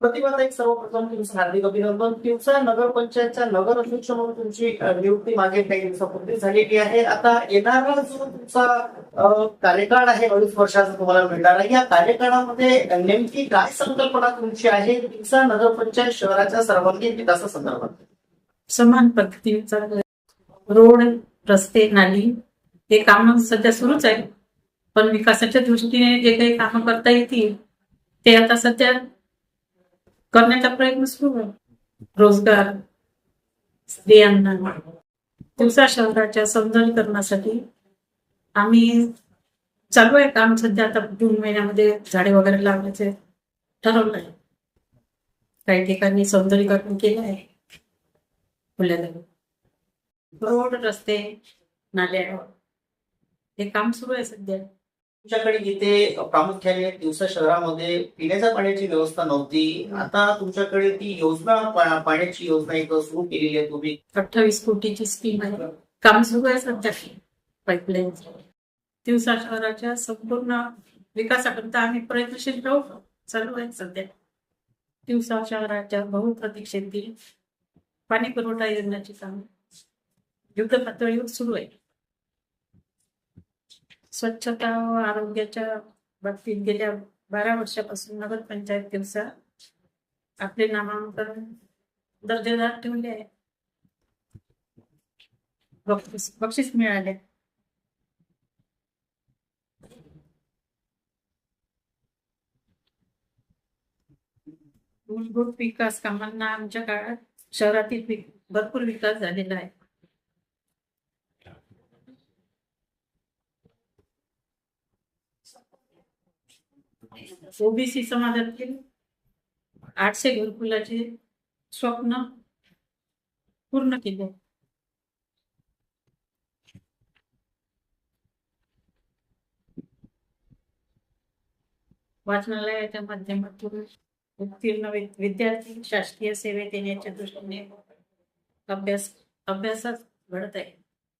प्रतिभा एक सर्वप्रथम तुमचं हार्दिक अभिनंदन. तिवसा नगरपंचायतच्या नगर अध्यक्ष म्हणून तुमची नियुक्ती मागे काही दिवसापूर्वी झालेली आहे. आता येणारा जो तुमचा कार्यकाळ आहे अडीच वर्षाचा तुम्हाला मिळणार आहे. या कार्यकाळामध्ये नेमकी काय संकल्पना तुमची आहे? तिवसा नगरपंचायत शहराच्या सर्वांगीण विकासासंदर्भात समान पद्धतीचा रोड रस्ते नाली हे काम सध्या सुरूच आहे. पण विकासाच्या दृष्टीने जे काही कामं करता येतील ते आता सध्या करण्याचा प्रयत्न सुरू आहे. रोजगार स्त्रियांना दिवसा शहराच्या सौंदर्यीकरणासाठी आम्ही चालू आहे काम. सध्या आता जून महिन्यामध्ये झाडे वगैरे लावण्याचे ठरवलं आहे. काही ठिकाणी सौंदर्यीकरण केलं आहे. खुल्या रोड रस्ते नाल्या हे काम सुरू आहे सध्या. तुमच्याकडे जिथे प्रामुख्याने दिवसा शहरामध्ये पिण्याच्या पाण्याची व्यवस्था नव्हती आता तुमच्याकडे ती योजना पा- पाण्याची योजना एक सुरू केलेली आहे तुम्ही. अठ्ठावीस कोटीची स्कीम आहे. काम सुरू आहे सध्या. पाईपलाईन. दिवसा शहराच्या संपूर्ण विकासाकरिता आम्ही प्रयत्नशील राहू. चालू आहे सध्या. दिवसा शहराच्या बहुप्रतीक्षेतील पाणी पुरवठा योजनेचे काम. युद्ध पातळीवर सुरू आहे. स्वच्छता व आरोग्याच्या बाबतीत गेल्या बारा वर्षापासून नगरपंचायत दिवसा आपले नामांकन दर्जेदार ठेवले आहे. बक्षीस बक्षीस मिळाले. मूलभूत विकास कामांना आमच्या काळात शहरातील भरपूर विकास झालेला आहे. ओबीसी समाजातील आठशे घरकुलाचे स्वप्न पूर्ण केले. वाचनालयाच्या माध्यमातून उत्तीर्ण विद्यार्थी शासकीय सेवेत येण्याच्या दृष्टीने अभ्यास अभ्यासात घडत आहे